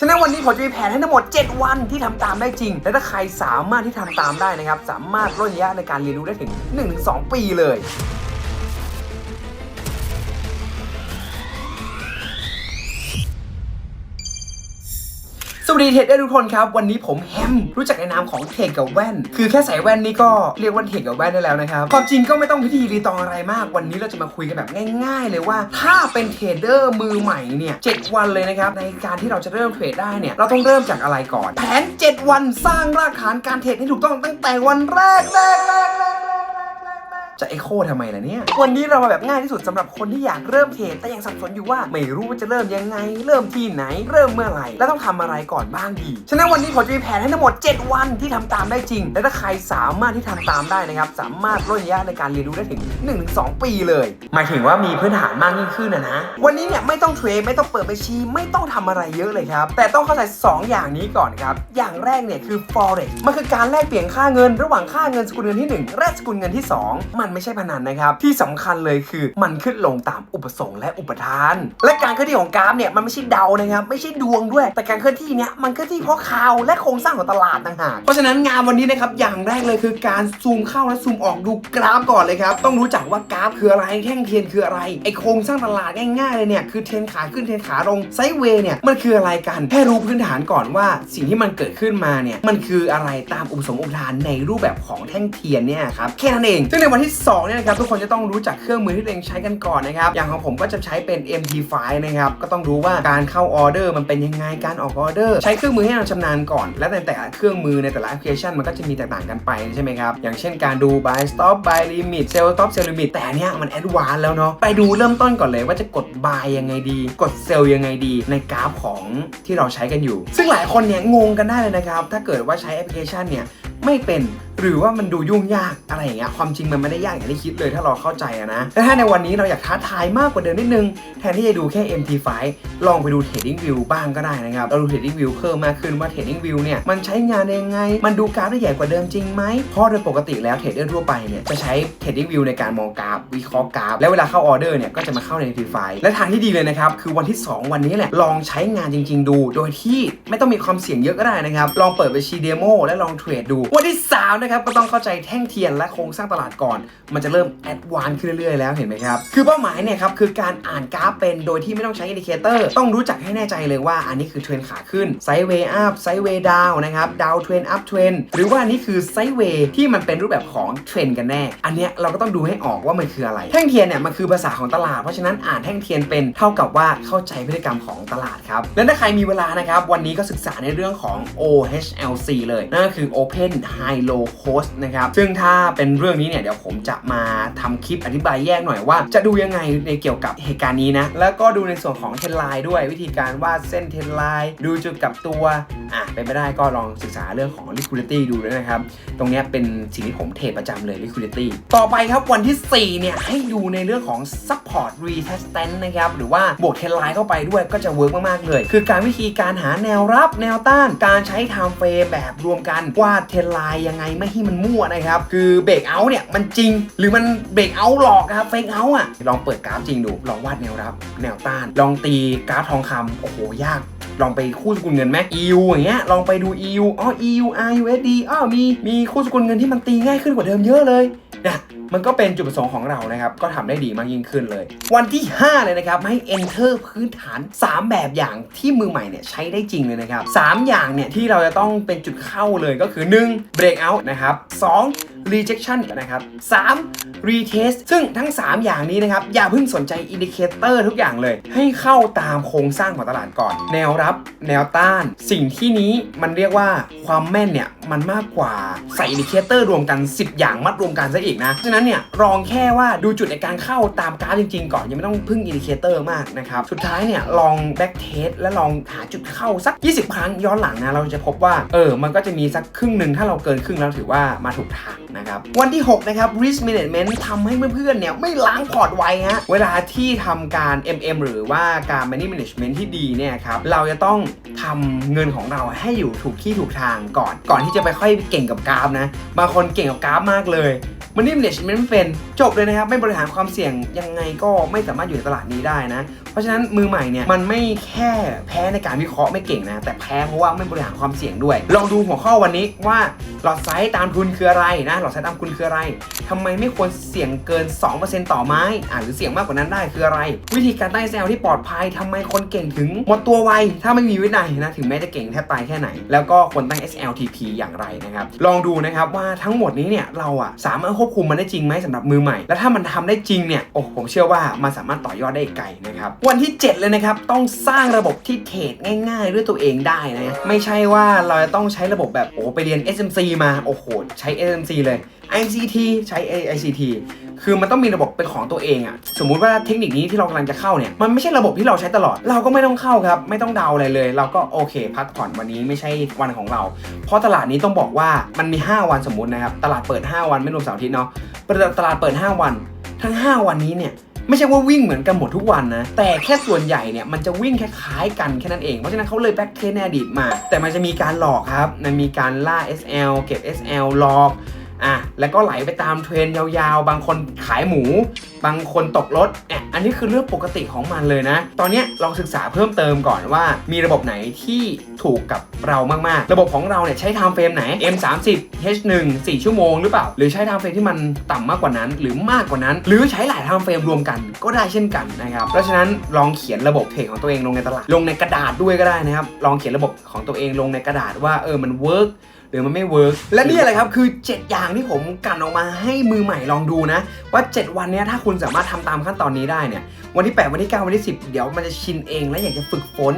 ฉะนั้นวันนี้ผมจะมีแผนให้ทั้งหมด 7 วันที่ทำตามได้จริง และถ้าใครสามารถที่ทำตามได้นะครับ สามารถลดระยะในการเรียนรู้ได้ถึง 1-2 ปีเลย สวัสดีเทรดเดอร์ทุกคนครับ วันนี้ผมแฮมรู้จักในนามของเทดกับแว่น คือแค่ใส่แว่นนี่ก็เรียกว่าเทดกับแว่นได้แล้วนะครับ ความจริงก็ไม่ต้องพิธีรีตองอะไรมาก วันนี้เราจะมาคุยกันแบบง่าย ๆ เลยว่า ถ้าเป็นเทรดเดอร์มือใหม่เนี่ยเวันเลยนะครับ ในการที่เราจะเริ่มเทรดได้เนี่ยเราต้องเริ่มจากอะไรก่อน แผน 7 วันสร้างรากฐานการเทรดให้ถูกต้องตั้งแต่วันแรกแรกแรกแรก จะเอ็โคทำไมล่ะเนี่ย วันนี้เรามาแบบง่ายที่สุดสำหรับคนที่อยากเริ่มเทรดแต่ยังสับสนอยู่ว่าไม่รู้ว่าจะเริ่มยังไง เริ่มที่ไหน เริ่มเมื่อไหร่ แล้วต้องทำอะไรก่อนบ้างดี ฉะนั้นวันนี้ผมจะมีแผนให้ทั้งหมด 7 วันที่ทำตามได้จริง และถ้าใครสามารถที่ทำตามได้นะครับสามารถลดระยะในการเรียนรู้ได้ถึง 1-2 ปีเลย หมายถึงว่ามีพื้นฐานมากยิ่งขึ้นนะนะ วันนี้เนี่ยไม่ต้องเทรดไม่ต้องเปิดบัญชีไม่ต้องทำอะไรเยอะเลยครับแต่ต้องเข้าใจ2อย่างนี้ก่อนครับอย่างแรกเนี่ยคือ forex มันคือการแลกเปลี่ยนค่าเงิน ระหว่างค่าเงินสกุลเงินที่ 1 และสกุลเงินที่ 2 มันไม่ใช่พนันนะครับ ที่สำคัญเลยคือมันขึ้นลงตามอุปสงค์และอุปทาน และการเคลื่อนที่ของกราฟเนี่ยมันไม่ใช่เดานะครับไม่ใช่ดวงด้วย แต่การเคลื่อนที่เนี่ยมันเคลื่อนที่เพราะข่าวและโครงสร้างของตลาดต่างหากเพราะฉะนั้นงานวันนี้นะครับอย่างแรกเลยคือการซูมเข้าและซูมออกดูกราฟก่อนเลยครับต้องรู้จักว่ากราฟคืออะไรแท่งเทียนคืออะไรไอโครงสร้างตลาดง่ายๆเลยเนี่ยคือเทนขาขึ้นเทนขาลงไซด์เวย์เนี่ยมันคืออะไรกันแค่รู้พื้นฐานก่อนว่าสิ่งที่มันเกิดขึ้นมาเนี่ยมันคืออะไรตามอุปสงค์อุปทานในรูปแบบของแท่งเทียนเนี่ยครับแค่นั้นเองซึ่งในวันที่สองเนี่ยนะครับทุกคนจะต้องรู้จักเครื่องมือที่ตัวเองใช้กันก่อนนะครับอย่างของผมก็จะใช้เป็น MT5 นะครับก็ต้องรู้ว่าการเข้าออเดอร์มันเป็นยังไงการออกออเดอร์ ใช้เครื่องมือให้เราชำนาญก่อน และในแต่ละเครื่องมือในแต่ละแอปพลิเคชันมันก็จะมีแตกต่างกันไปใช่ไหมครับอย่างเช่นการดู buy stop buy limit sell stop sell limit แต่เนี้ยมันแอดวานแล้วเนาะไปดูเริ่มต้นก่อนเลยว่าจะกด buy ยังไงดี กด sell ยังไงดี ในกราฟของที่เราใช้กันอยู่ ซึ่งหลายคนเนี่ยงงกันได้เลยนะครับถ้าเกิดว่าใช้แอปพลิเคชันเนี่ยไม่เป็น หรือว่ามันดูยุ่งยากอะไรอย่างเงี้ยความจริงมันไม่ได้ยากอย่างที่คิดเลยถ้าเราเข้าใจนะและถ้าในวันนี้เราอยากท้าทายมากกว่าเดิมนิดนึง แทนที่จะดูแค่ MT5 ลองไปดู Trading View บ้างก็ได้นะครับเราดู Trading View เพิ่มมากขึ้นว่า Trading View เนี่ยมันใช้งานยังไง มันดูกราฟได้ใหญ่กว่าเดิมจริงไหมเพราะโดยปกติแล้วเทรดเดอร์ทั่วไปเนี่ยจะใช้ Trading View ในการมองกราฟวิเคราะห์กราฟแล้วเวลาเข้าออเดอร์เนี่ยก็จะมาเข้าใน MT5 และทางที่ดีเลยนะครับคือวันที่ 2 วันนี้แหละลองใช้งานจริง ๆ ดู โดยที่ไม่ต้องมีความเสี่ยงเยอะก็ได้นะครับลองเปิดบัญชีเดโมและลองเทรดดูวันที่3นะครับก็ต้องเข้าใจแท่งเทียนและโครงสร้างตลาดก่อน มันจะเริ่มแอดวานซ์ขึ้นเรื่อยๆแล้วเห็นไหมครับ คือเป้าหมายเนี่ยครับคือการอ่านกราฟเป็นโดยที่ไม่ต้องใช้อินดิเคเตอร์ต้องรู้จักให้แน่ใจเลยว่าอันนี้คือเทรนขาขึ้นไซด์เวย์อัพไซด์เวย์ดาวนะครับดาวเทรนอัพเทรนหรือว่าอันนี้คือไซด์เวย์ที่มันเป็นรูปแบบของเทรนกันแน่ อันเนี้ยเราก็ต้องดูให้ออกว่ามันคืออะไร แท่งเทียนเนี่ยมันคือภาษาของตลาดเพราะฉะนั้นอ่านแท่งเทียนเป็นเท่ากับว่าเข้าใจพฤติกรรมของตลาดครับและถ้าใครมีเวลานะครับวันนี้ก็ศึกษาในเรื่องของ OHLC เลยนั่นก็คือ Open High Low Host นะครับ ซึ่งถ้าเป็นเรื่องนี้เนี่ยเดี๋ยวผมจะมาทำคลิปอธิบายแยกหน่อยว่า จะดูยังไงในเกี่ยวกับเหตุการณ์นี้นะ แล้วก็ดูในส่วนของเทนไลน์ด้วยวิธีการวาดเส้นเทนไลน์ดูจุดกับตัวอะเป็นไปได้ก็ลองศึกษาเรื่องของ liquidity ดูด้วยนะครับ ตรงนี้เป็นสิ่งที่ผมเทรดประจำเลย liquidity ต่อไปครับวันที่ 4 เนี่ย ให้ดูในเรื่องของ support retestance นะครับ หรือว่าบวกเทนไลน์เข้าไปด้วยก็จะเวิร์กมาก ๆ เลย คือการวิธีการหาแนวรับแนวต้าน การใช้ time frame แบบรวมกันวาดเทนไลน์ยังไงไม่ที่มันมั่วนะครับ คือเบรกเอาเนี่ยมันจริง หรือมันเบรกเอาหลอกครับเฟกเอาอะลองเปิดกราฟจริงดู ลองวาดแนวรับ แนวต้าน ลองตีกราฟทองคำโอ้โหยากลองไปคู่สกุลเงินไหม EU อย่างเงี้ย ลองไปดู EU อ๋อ EU RUSD อ๋อมี มีคู่สกุลเงินที่มันตีง่ายขึ้นกว่าเดิมเยอะเลย นะมันก็เป็นจุดประสงค์ของเรานะครับ ก็ทำได้ดีมากยิ่งขึ้นเลย วันที่ 5 เลยนะครับ ให้ enter พื้นฐาน 3 แบบอย่างที่มือใหม่เนี่ยใช้ได้จริงเลยนะครับ 3 อย่างเนี่ยที่เราจะต้องเป็นจุดเข้าเลยก็คือ 1 breakout นะครับ 2 rejection นะครับ 3 retest ซึ่งทั้ง 3 อย่างนี้นะครับ อย่าเพิ่งสนใจอินดิเคเตอร์ทุกอย่างเลย ให้เข้าตามโครงสร้างของตลาดก่อน แนวรับ แนวต้าน สิ่งที่นี้มันเรียกว่าความแม่นเนี่ย มันมากกว่าใส่อินดิเคเตอร์รวมกัน 10 อย่างมัดรวมกันซะอีกนะฉะนั้นเนี่ยลองแค่ว่าดูจุดในการเข้าตามกราฟจริง ๆ ก่อน ยังไม่ต้องพึ่งอินดิเคเตอร์มากนะครับสุดท้ายเนี่ยลองแบ็กเทสและลองหาจุดเข้าสัก 20 ครั้งย้อนหลังนะเราจะพบว่าเออมันก็จะมีสักครึ่งหนึ่งถ้าเราเกินครึ่งแล้วถือว่ามาถูกทางนะครับ วันที่ 6 นะครับ risk management ทำให้เพื่อนๆเนี่ยไม่ล้างพอร์ตไวฮะเวลาที่ทำการ MM หรือว่าการ money management ที่ดีเนี่ยครับเราจะต้อง ทำเงินของเราให้อยู่ถูกที่ถูกทางก่อน ก่อนที่จะไปค่อยเก่งกับกราฟนะ บางคนเก่งกับกราฟมากเลยมันนี่ management ไม่เป็นจบเลยนะครับ ไม่บริหารความเสี่ยงยังไงก็ไม่สามารถอยู่ในตลาดนี้ได้นะ เพราะฉะนั้นมือใหม่เนี่ยมันไม่แค่แพ้ในการวิเคราะห์ไม่เก่งนะ แต่แพ้เพราะว่าไม่บริหารความเสี่ยงด้วย ลองดูหัวข้อวันนี้ว่าหลอดไซส์ตามทุนคืออะไรนะหลอดไซส์ตามทุนคืออะไรทำไมไม่ควรเสี่ยงเกิน 2%ต่อไม้อ่าหรือเสี่ยงมากกว่านั้นได้คืออะไร วิธีการตั้ง SL ที่ปลอดภัยทำไมคนเก่งถึงหมดตัวไวถ้าไม่มีวินัยนะถึงแม้จะเก่งแทบตายแค่ไหน แล้วก็ควรตั้ง SLTP อย่างไรนะครับ ลองดูนะครับว่าทั้งหมดนี้เนี่ยเราอะสามารถควบคุมมันได้จริงไหมสำหรับมือใหม่ แล้วถ้ามันทำได้จริงเนี่ยโอ้ผมเชื่อว่ามันสามารถต่อยอดได้ไกลนะครับวันที่ 7 เลยนะครับต้องสร้างระบบที่เทรดง่าย ๆ ด้วยตัวเองได้นะไม่ใช่ว่าเราจะต้องใช้ระบบแบบโอ้ไปเรียน SMC มาโอ้โหใช้ SMC เลย ICT ใช้ ICT คือมันต้องมีระบบเป็นของตัวเองอะสมมุติว่าเทคนิคนี้ที่เรากำลังจะเข้าเนี่ย มันไม่ใช่ระบบที่เราใช้ตลอด เราก็ไม่ต้องเข้าครับ ไม่ต้องเดาอะไรเลย เราก็โอเค พักผ่อนวันนี้ไม่ใช่วันของเรา เพราะตลาดนี้ต้องบอกว่ามันมี 5 วันสมมุตินะครับ ตลาดเปิด 5 วันไม่รวมเสาร์อาทิตย์เนาะตลาดเปิด 5 วัน ทั้ง 5 วันนี้เนี่ยไม่ใช่ว่าวิ่งเหมือนกันหมดทุกวันนะ แต่แค่ส่วนใหญ่เนี่ยมันจะวิ่งคล้ายๆกันแค่นั้นเอง เพราะฉะนั้นเขาเลยแบ็กเทนในอดีตมา แต่มันจะมีการหลอกครับ มันมีการล่า SL เก็บ SL หลอก อะแล้วก็ไหลไปตามเทรนยาวๆ บางคนขายหมู บางคนตกรถอะอันนี้คือเรื่องปกติของมันเลยนะ ตอนนี้ลองศึกษาเพิ่มเติมก่อนว่า มีระบบไหนที่ถูกกับเรามากๆ ระบบของเราเนี่ยใช้ไทม์เฟรมไหน M30 H1 4 ชั่วโมงหรือเปล่า หรือใช้ไทม์เฟรมที่มันต่ำมากกว่านั้น หรือมากกว่านั้น หรือใช้หลายไทม์เฟรมรวมกันก็ได้เช่นกันนะครับ เพราะฉะนั้นลองเขียนระบบเทรดของตัวเองลงในตลาด ลงในกระดาษด้วยก็ได้นะครับ ลองเขียนระบบของตัวเองลงในกระดาษว่าเออมันเวิร์ก หรือมันไม่เวิร์กและนี่แหละครับคือ 7 อย่างที่ผมกันออกมาให้มือใหม่ลองดูนะ ว่า 7 วันนี้ถ้าคุณสามารถทำตามขั้นตอนนี้ได้เนี่ยวันที่ 8 วันที่ 9 วันที่ 10 เดี๋ยวมันจะชินเองและอยากจะฝึกฝน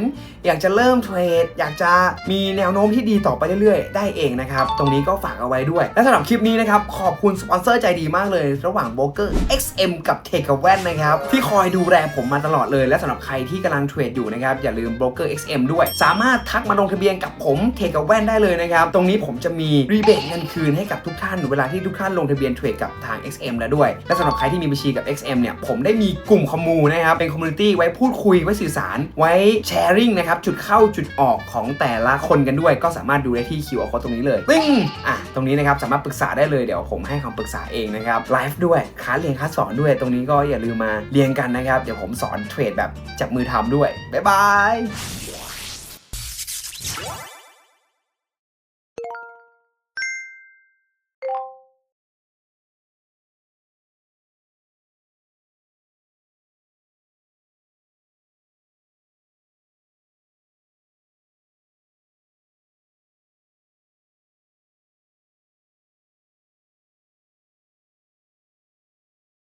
อยากจะเริ่มเทรด อยากจะมีแนวโน้มที่ดีต่อไปเรื่อยๆ ได้เองนะครับ ตรงนี้ก็ฝากเอาไว้ด้วย และสำหรับคลิปนี้นะครับ ขอบคุณสปอนเซอร์ใจดีมากเลย ระหว่างโบรกเกอร์ XM กับเทคกับแว่นนะครับ ที่คอยดูแลผมมาตลอดเลย และสำหรับใครที่กำลังเทรดอยู่นะครับอย่าลืมโบรกเกอร์ XM ด้วย สามารถทักมาลงทะเบียนกับผมเทคกับแว่นได้เลยนะครับตรงนี้ผมจะมีรีเบทเงินคืนให้กับทุกท่านเวลาที่ทุกท่านลงทะเบียนเทรดกับทาง XM แล้วด้วย และสำหรับใครที่มีบัญชีกับ XM เนี่ยผมได้มีกลุ่มคอมมูนะครับเป็นคอมมูนิตี้ไว้พูดคุยไว้สื่อสารไว้แชร์ริ่งนะครับจุดเข้าจุดออกของแต่ละคนกันด้วย ก็สามารถดูได้ที่ QR code ตรงนี้เลยตึ้งอะตรงนี้นะครับสามารถปรึกษาได้เลยเดี๋ยวผมให้คำปรึกษาเองนะครับไลฟ์ด้วยคลาสเรียนคลาสสอนด้วยตรงนี้ก็อย่าลืมมาเรียนกันนะครับเดี๋ยวผมสอนเทรดแบบจับมือทำด้วยบ๊ายบาย